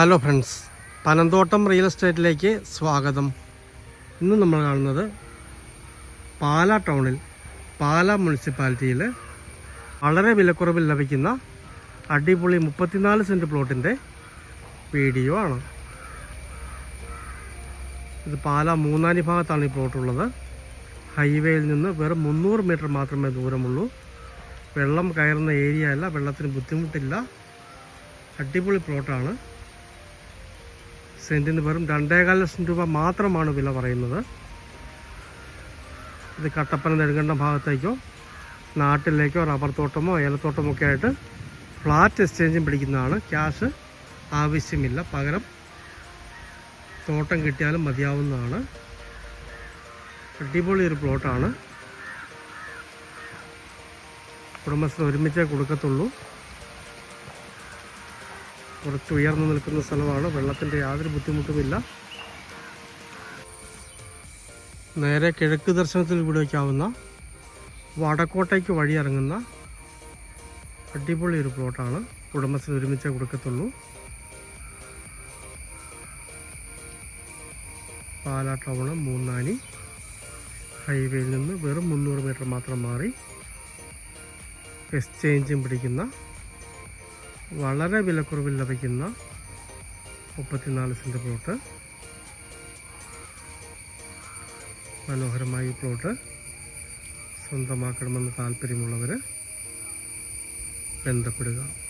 Hello friends Panamthottam real എസ്റ്റേറ്റിലേക്ക് സ്വാഗതം. ഇന്ന് നമ്മൾ കാണുന്നത് പാല ടൗണിൽ പാല മുനിസിപ്പാലിറ്റിയിൽ വളരെ വിലക്കുറവിൽ ലഭിക്കുന്ന അടിപൊളി മുപ്പത്തിനാല് സെന്റ് പ്ലോട്ടിന്റെ വീഡിയോ ആണ്. ഇത് പാല മൂന്നാനി ഭാഗത്താണ് ഈ പ്ലോട്ടുള്ളത് ഹൈവേയിൽ നിന്ന് വെറും മുന്നൂറ് മീറ്റർ മാത്രമേ ദൂരമുള്ളൂ. വെള്ളം കയറുന്ന ഏരിയ അല്ല വെള്ളത്തിന് ബുദ്ധിമുട്ടില്ല. അടിപൊളി പ്ലോട്ടാണ്. സെന്റിന് വെറും രണ്ടേകാൽ ലക്ഷം രൂപ മാത്രമാണ് വില പറയുന്നത്. ഇത് കട്ടപ്പന നെടുങ്കണ്ടം ഭാഗത്തേക്കോ നാട്ടിലേക്കോ റബ്ബർ തോട്ടമോ ഏലത്തോട്ടമോ ഒക്കെ ആയിട്ട് ഫ്ലാറ്റ് എക്സ്ചേഞ്ചും പിടിക്കുന്നതാണ്. ക്യാഷ് ആവശ്യമില്ല. പകരം തോട്ടം കിട്ടിയാലും മതിയാവുന്നതാണ്. അടിപൊളി ഒരു പ്ലോട്ടാണ്. കുടുംബശ്രീ ഒരുമിച്ചേ കൊടുക്കത്തുള്ളൂ. കുറച്ച് ഉയർന്നു നിൽക്കുന്ന സ്ഥലമാണ്. വെള്ളത്തിന്റെ യാതൊരു ബുദ്ധിമുട്ടുമില്ല. നേരെ കിഴക്ക് ദർശനത്തിൽ കൂടി വയ്ക്കാവുന്ന വടക്കോട്ടേക്ക് വഴി ഇറങ്ങുന്ന അടിപൊളി ഒരു പ്ലോട്ടാണ്. കുടുംബശ്രീ ഒരുമിച്ച് കൊടുക്കത്തുള്ളൂ. പാലാ ടൗണ് മൂന്നാനി ഹൈവേയിൽ നിന്ന് വെറും മുന്നൂറ് മീറ്റർ മാത്രം മാറി എക്സ്ചേഞ്ചും പിടിക്കുന്ന വളരെ വിലക്കുറവിൽ ലഭിക്കുന്ന മുപ്പത്തിനാല് സെന്റ് പ്ലോട്ട്. മനോഹരമായ പ്ലോട്ട് സ്വന്തമാക്കണമെന്ന് താല്പര്യമുള്ളവർ ബന്ധപ്പെടുക.